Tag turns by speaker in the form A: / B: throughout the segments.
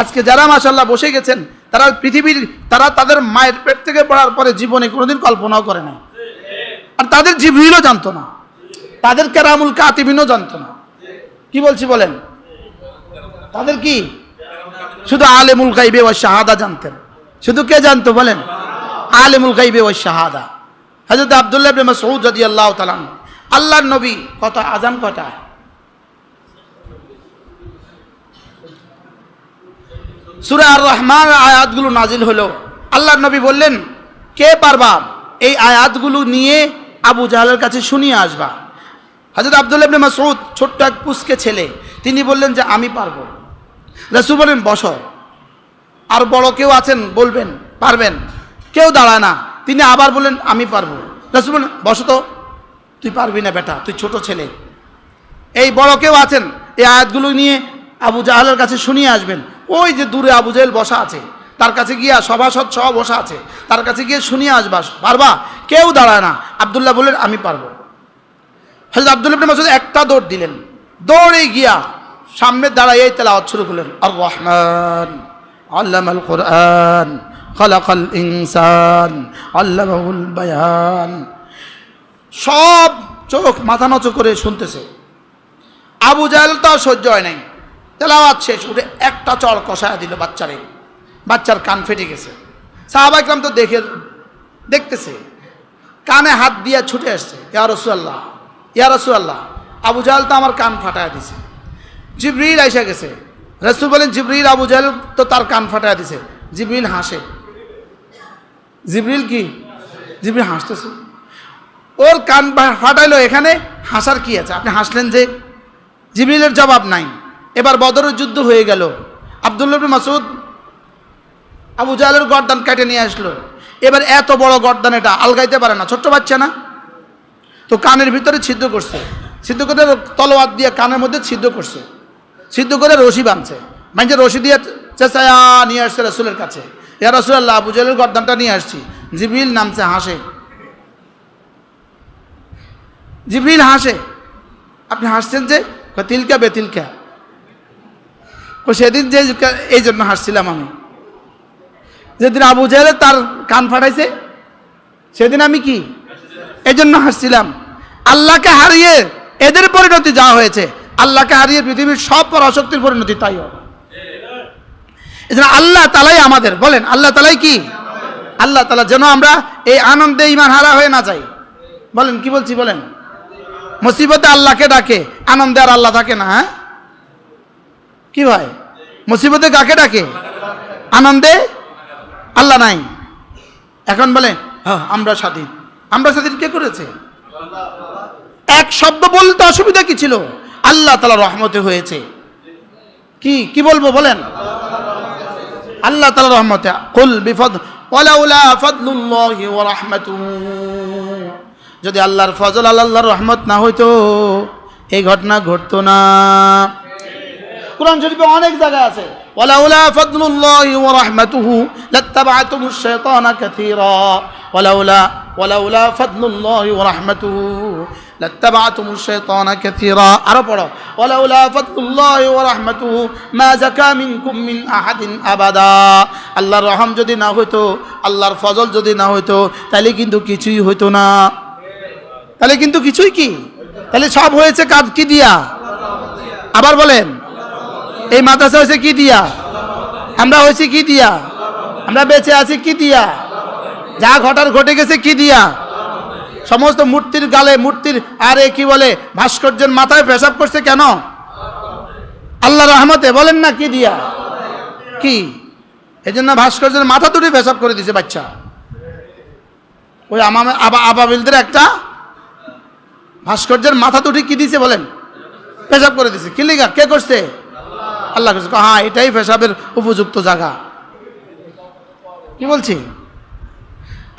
A: আজকে যারা মাসাল্লাহ বসে গেছেন তারা পৃথিবীর তারা তাদের মায়ের পেট থেকে পড়ার পরে জীবনে কোনোদিন কল্পনাও করে না আর তাদের জিবরিলও জানতো না। তাদের কেরামুল কাতিবিনও জানতো না। কি বলছি বলেন? তাদের কি? শুধু আলেমুল গাইবে ও শাহাদা জানতেন। শুধু কে জানতো বলেন? আলেমুল গাইবে ও শাহাদা। হজরত আবদুল্লাহ মাসউদ রাদিয়াল্লাহু তাআলা আনহু, আল্লাহর নবী কত আজান কটা সূরা আর রহমান আয়াতগুলো নাজিল হলো। আল্লাহর নবী বললেন, কে পারবা এই আয়াতগুলো নিয়ে আবু জাহালের কাছে শুনিয়ে আসবা? হজরত আবদুল্লাহ ইবনে মাসউদ, ছোট্ট এক পুষ্কে ছেলে, তিনি বললেন যে, আমি পারব। রাসূল বলেন, বসো। আর বড় কেউ আছেন, বলবেন, পারবেন। কেউ দাঁড়ায় না, তিনি আবার বললেন, আমি পারব। রাসূল বলেন, বসো তো। তুই পারবি না বেটা, তুই ছোট ছেলে। এই বড় কেউ আছেন, এই আয়াতগুলো নিয়ে আবু জাহালের কাছে শুনিয়ে আসবেন। ওই যে দূরে আবু জাহেল বসা আছে, তার কাছে গিয়া সভাসদ সহ বসা আছে, তার কাছে গিয়ে শুনিয়ে আসবা, পারবা? কেউ দাঁড়ায় না। আবদুল্লাহ বললেন, আমি পারব। হজরত আবদুল্লাহ মাসউদ একটা দৌড় দিলেন। দৌড়ে গিয়া সামনে দাঁড়াই এই তেলাওয়াত শুরু করলেন। আর রহমান আল্লামাল কোরআন, খলাকাল ইনসান, আল্লামাহুল বায়ান। সব চোখ মাথা নচো করে শুনতেছে। আবু জাহেল তো সহ্য হয় নাই। তেলাওয়াত শেষ, উঠে একটা চড় কষায় দিল বাচ্চারে। বাচ্চার কান ফেটে গেছে। সাহাবাইকরাম তো দেখে, দেখতেছে। কানে হাত দিয়ে ছুটে আসছে, ইয়া রসুল্লাহ ইয়া রসুল্লাহ আবু জাহেল তো আমার কান ফাটায় দিছে। জিবরিল আইসা গেছে। রসুল বলেন, জিবরিল, আবু জাহেল তো তার কান ফাটায় দিছে। জিবরিল হাসে। জিবরিল কি? জিবরিল হাসতেছে। ওর কান ফাটাইলো এখানে, হাসার কি আছে? আপনি হাসলেন যে, জিবরিলের জবাব নাই। এবার বদরের যুদ্ধ হয়ে গেল। আবদুল্লাহ মাসুদ আবু জাহেলের গর্দান কেটে নিয়ে আসলো। এবার এত বড় গর্দান এটা, আলগাইতে পারে না, ছোট্ট বাচ্চা না? তো কানের ভিতরে ছিদ্র করছে। ছিদ্র করে তলোয়ার দিয়ে কানের মধ্যে ছিদ্র করছে। ছিদ্র করে রশি বাঁধছে। মানে রশি দিয়ে চেঁচায়া নিয়ে আসছে রসুলের কাছে। ইয়া রসুল্লাহ আবু জাহেলের গর্দানটা নিয়ে আসছি। জিবিল নামছে, হাসে। জিবিল হাসে। আপনি হাসছেন যে তিলকা বেতিলকা সেদিন যে এই জন্য হাসছিলাম আমি। যেদিন আবু জাহেল তার কান ফাটাইছে, সেদিন আমি কি? এই জন্য হাসছিলাম। আল্লাহকে হারিয়ে এদের পরিণতি যা হয়েছে, আল্লাহকে হারিয়ে পৃথিবীর সব পরাশক্তির পরিণতি তাই হবে। আল্লাহ তালাই আমাদের, বলেন, আল্লাহ তালাই কি? আল্লাহ তালা যেন আমরা এই আনন্দে ইমান হারা হয়ে না যাই। বলেন, কি বলছি বলেন? মুসিবতে আল্লাহকে ডাকে, আনন্দে আর আল্লাহ থাকে না হ্যাঁ? কি ভাই? মুসিবতে কাকে ডাকে? আনন্দে? আল্লাহ নাই। এখন বলে হ্যাঁ আমরা স্বাধীন। আমরা স্বাধীন কে করেছে? এক শব্দ বলতে অসুবিধা কি ছিল? আল্লাহ তালা রহমতে হয়েছে। কি কি বলব বলেন? আল্লাহ তালা রহমতে। কুল বিফদ যদি আল্লাহর ফজল আল্লাহর রহমত না হইতো, এই ঘটনা ঘটতো না। কোরআন শরীফে অনেক জায়গা আছে। ওয়ালাউলা ফাদলুল্লাহি ওয়া রাহমাতুহু লাত্তাবা'তুমুশ শাইতানা কাসীরা ওয়ালাউলা ওয়ালাউলা ফাদলুল্লাহি ওয়া রাহমাতুহু লাত্তাবা'তুমুশ শাইতানা কাসীরা আরও পড়ো। ওয়ালাউলা ফাদলুল্লাহি ওয়া রাহমাতুহু মা যাকা মিনকুম মিন আহাদিন আবাদা। আল্লাহর রহম যদি না হইতো, আল্লাহর ফজল যদি না হইতো, তাহলে কিন্তু কিছুই হইতো না। তাহলে কিন্তু কিছুই কি? তাহলে সব হয়েছে কাজ কি দিয়া? আবার বলেন। এই মাদ্রাসা হয়েছে কি দিয়া? আমরা হয়েছি কি দিয়া? আমরা বেঁচে আছি কি দিয়া? যা ঘটার ঘটে গেছে কি দিয়া? সমস্ত মূর্তির গালে, মূর্তির, আরে কি বলে, ভাস্কর্যের মাথায় পেশাব করছে কেন? আল্লাহ রহমতে বলেন না কি দিয়া? কি? এই জন্য ভাস্কর্যের মাথা দুটি পেশাব করে দিছে বাচ্চা। ওই আমামে আবা, আবাবিলদের একটা ভাস্কর্যের মাথা দুটি কি দিছে বলেন? পেশাব করে দিছে। কি লিগা? কে করছে? আল্লাহ হ্যাঁ এটাই পেশাবের উপযুক্ত জায়গা। কি বলছি?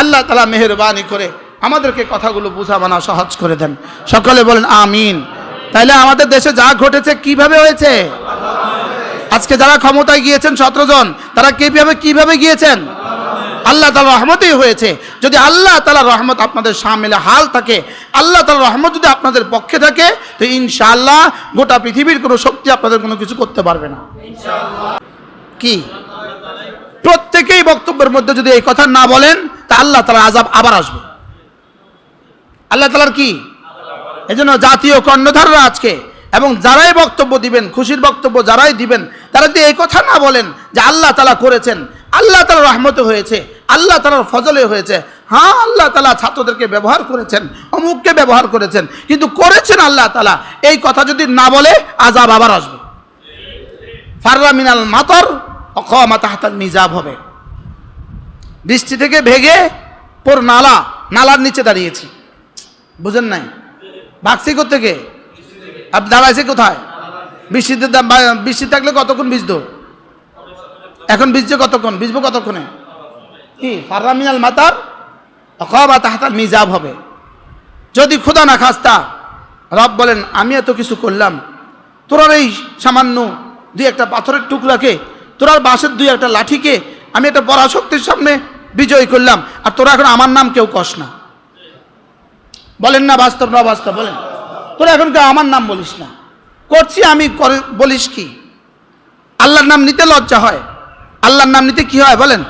A: আল্লাহ তালা মেহরবানি করে আমাদেরকে কথাগুলো বোঝা মানা সহজ করে দেন। সকলে বলেন, আমিন। তাইলে আমাদের দেশে যা ঘটেছে কীভাবে হয়েছে? আজকে যারা ক্ষমতায় গিয়েছেন সতেরো জন, তারা কীভাবে কীভাবে গিয়েছেন? আল্লাহ তালা রহমতেই হয়েছে। যদি আল্লাহ তালা রহমত আপনাদের সামিলে হাল থাকে আল্লাহ তালা রহমত যদি আপনাদের পক্ষে থাকে তো ইনশাআল্লাহ গোটা পৃথিবীর কোনো শক্তি আপনাদের কোনো কিছু করতে পারবে না। কি? প্রত্যেকেই বক্তব্যের মধ্যে যদি এই কথা না বলেন তা আল্লাহ তালা আজাব আবার আসবে। আল্লাহ তালার কি? এই জন্য জাতীয় কর্ণধাররা আজকে এবং যারাই বক্তব্য দিবেন খুশির বক্তব্য যারাই দিবেন তারা যদি এই কথা না বলেন যে আল্লাহ তালা করেছেন আল্লাহ তালা রহমতে হয়েছে আল্লাহ তালার ফজলে হয়েছে। হ্যাঁ আল্লাহ তালা ছাত্রদেরকে ব্যবহার করেছেন, অমুককে ব্যবহার করেছেন, কিন্তু করেছেন আল্লাহ তালা। এই কথা যদি না বলে আজাব আবার আসবে। ফাররা মিনাল মাতর, অকমা তাহাতার মিজাব হবে। বৃষ্টি থেকে ভেগে পর নালা, নালার নিচে দাঁড়িয়েছি। বুঝেন নাই? ভাগছি থেকে আপনি দাঁড়াইছে কোথায়? বৃষ্টিতে বৃষ্টি থাকলে কতক্ষণ ভিজতো? এখন ভিজছে কতক্ষণ? ভিজবো কতক্ষণে? কি? ফাররা মিনাল মাতার? অকমা তাহাতার মিজাব হবে। যদি খোদা না খাস্তা রব বলেন আমি এত কিছু করলাম। তোরার এই সামান্য দুই একটা পাথরের টুকরাকে, তোরার বাঁশের দুই একটা লাঠিকে আমি একটা পরাশক্তির সামনে বিজয় করলাম, আর তোরা এখন আমার নাম কেউ কস না। বলেন না, বাস্তব না বাস্তব বলেন। তোরা এখন কেউ আমার নাম বলিস না। করছি আমি বলিস কি? আল্লাহর নাম নিতে লজ্জা হয়। আল্লাহর নাম নিতে কি হয়, বলেন।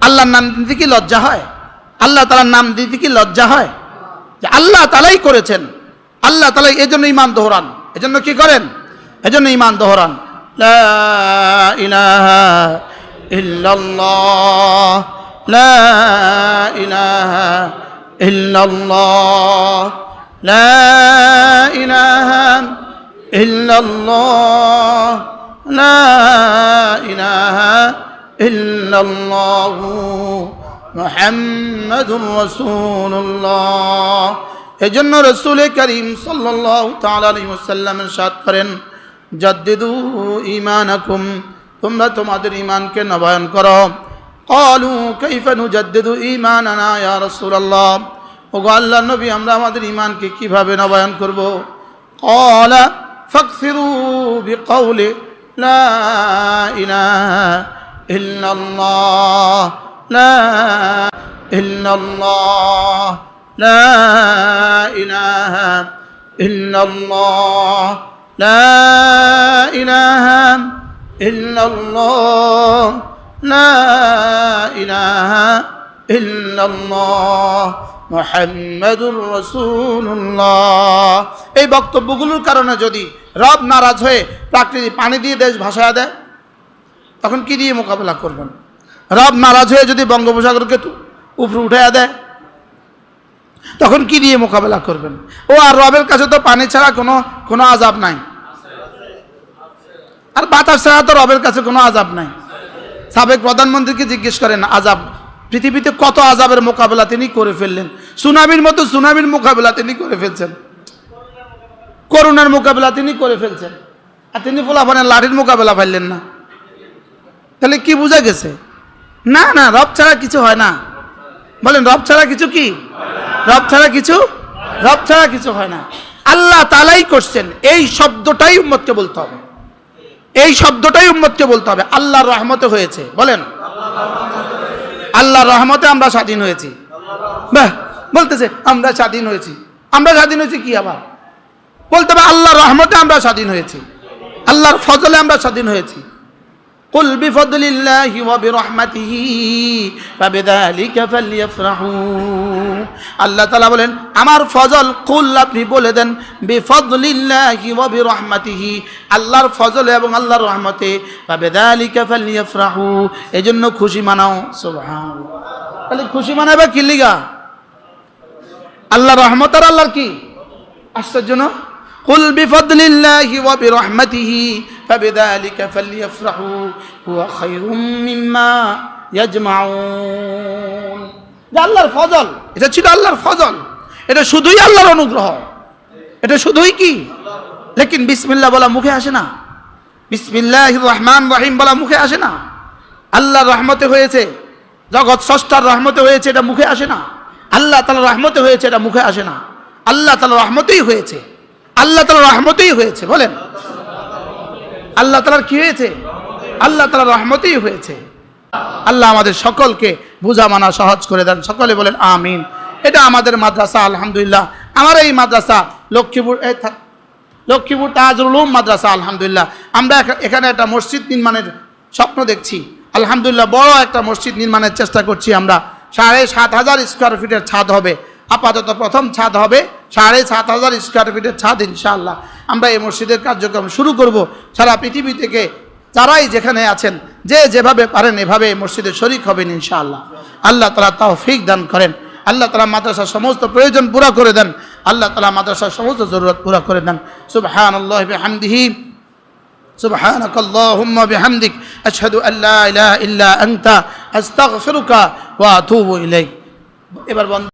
A: আল্লাহর নাম দিতে কি লজ্জা হয়? আল্লাহ তালার নাম দিতে কি লজ্জা হয়? যে আল্লাহ তালাই করেছেন। আল্লাহ তালাই এই জন্য ইমান দোহরান। এজন্য কি করেন? এজন্য ইমান দোহরান। লা ইলাহা ইল্লাল্লাহ লা ইলাহা ইল্লাল্লাহ লা ইলাহা ইল্লাল্লাহ লা ইলাহা ইল্লাল্লাহ মোহাম্মদুর রসুল্লাহ এই জন্য রসুল করিম সাল্লাহ তালামের সাথ করেন জদ্দিদু ইমানাকুম তোমরা তোমাদের ইমানকে নবায়ন করো কলু কৈফানু জদ্দিদু ইমানানা ইয়া রসুল্লাহ ও গো আল্লাহ নবী আমরা আমাদের ইমানকে কিভাবে নবায়ন করব قال فاكثروا بقوله لا إله إلا الله لا إلا الله لا إله إلا الله لا إله إلا الله لا إله إلا الله মোহাম্মদুর রসুল্লাহ এই বক্তব্যগুলোর কারণে যদি রব নারাজ হয়ে প্রাকৃতিক পানি দিয়ে দেশ ভাসায় দেয় তখন কি দিয়ে মোকাবেলা করবেন? রব নারাজ হয়ে যদি বঙ্গোপসাগরকে উপরে উঠে দেয়, তখন কি দিয়ে মোকাবেলা করবেন? ও আর রবের কাছে তো পানি ছাড়া কোনো কোনো আজাব নাই। আর বাতাস ছাড়া তো রবের কাছে কোনো আজাব নাই। সাবেক প্রধানমন্ত্রীকে জিজ্ঞেস করেন আজাব পৃথিবীতে কত আজাবের মোকাবেলা তিনি করে ফেললেন? সুনামির মতো সুনামির মোকাবেলা তিনি করে ফেলছেন। করোনার মোকাবেলা তিনি করে ফেলছেন। আর তিনি ফোলাফানের লাঠির মোকাবেলা ফেললেন না। তাহলে কি বোঝা গেছে? না না, রব ছাড়া কিছু হয় না। বলেন, রব ছাড়া কিছু কি? রব ছাড়া কিছু? রব ছাড়া কিছু হয় না। আল্লাহ তালাই করছেন, এই শব্দটাই উম্মতকে বলতে হবে। এই শব্দটাই উম্মতকে বলতে হবে। আল্লাহর রহমতে হয়েছে। বলেন, আল্লাহর রহমতে আমরা স্বাধীন হয়েছি। বাহ, বলতেছে, আমরা স্বাধীন হয়েছি। আমরা স্বাধীন হয়েছি কি আবার? বলতে হবে, আল্লাহর রহমতে আমরা স্বাধীন হয়েছি। আল্লাহর ফজলে আমরা স্বাধীন হয়েছি। قل بفضل الله وبرحمته فبذلك فليفرحوا আল্লাহ তাআলা বলেন আমার ফজল কুল আপনি বলে দেন বিফদলিল্লাহি ওয়া বিরহমাতিহি আল্লাহর ফজল এবং আল্লাহর রহমতে ফাবিযালিকা ফালইফরাহু এজন্য খুশি মানাও সুবহানাল্লাহ তাহলে খুশি মানাবে কি লিগা আল্লাহর রহমত আর আল্লাহর কি আশ্চর্য না قل بفضل الله وبرحمته فبذلك فليفرحوا هو خير مما يجمعون যে আল্লাহর ফজল এটা ছিল আল্লাহর ফজল এটা শুধুই আল্লাহর অনুগ্রহ এটা শুধুই কি লেকিন বিসমিল্লাহ বলা মুখে আসে না বিসমিল্লাহ রহমান রহিম বলা মুখে আসে না আল্লাহর রহমতে হয়েছে জগৎ স্রষ্টার রহমতে হয়েছে এটা মুখে আসে না আল্লাহ তালা রহমতে হয়েছে এটা মুখে আসে না আল্লাহ তালা রহমতেই হয়েছে আল্লাহ তালা রহমতেই হয়েছে বলেন আল্লাহ তালার কি হয়েছে? আল্লাহ তালার রহমতেই হয়েছে। আল্লাহ আমাদের সকলকে বোঝা মানা সহজ করে দেন। সকলে বলেন, আমিন। এটা আমাদের মাদ্রাসা, আলহামদুলিল্লাহ। আমার এই মাদ্রাসা, লক্ষ্মীপুর লক্ষ্মীপুর তাজুল উলুম মাদ্রাসা, আলহামদুলিল্লাহ। আমরা এখানে একটা মসজিদ নির্মাণের স্বপ্ন দেখছি। আলহামদুলিল্লাহ, বড় একটা মসজিদ নির্মাণের চেষ্টা করছি আমরা। সাড়ে সাত হাজার স্কোয়ার ফিটের ছাদ হবে। আপাতত প্রথম ছাদ হবে সাড়ে সাত হাজার স্কোয়ার ফিটের ছাদ ইনশাআল্লাহ আমরা এই মসজিদের কার্যক্রম শুরু করব সারা পৃথিবী থেকে যারাই যেখানে আছেন যে যেভাবে পারেন এভাবে এই মসজিদে শরিক হবেন ইনশাআল্লাহ আল্লাহ তালা তাও ফিক দান করেন আল্লাহ তালা মাদ্রাসার সমস্ত প্রয়োজন পুরা করে দেন আল্লাহ তালা মাদ্রাসার সমস্ত জরুরত পুরা করে দেন সুবহান আল্লাহ হামদিহি سبحانك اللهم بحمدك أشهد أن لا إله إلا أنت أستغفرك وأتوب إليك এবার বন্ধ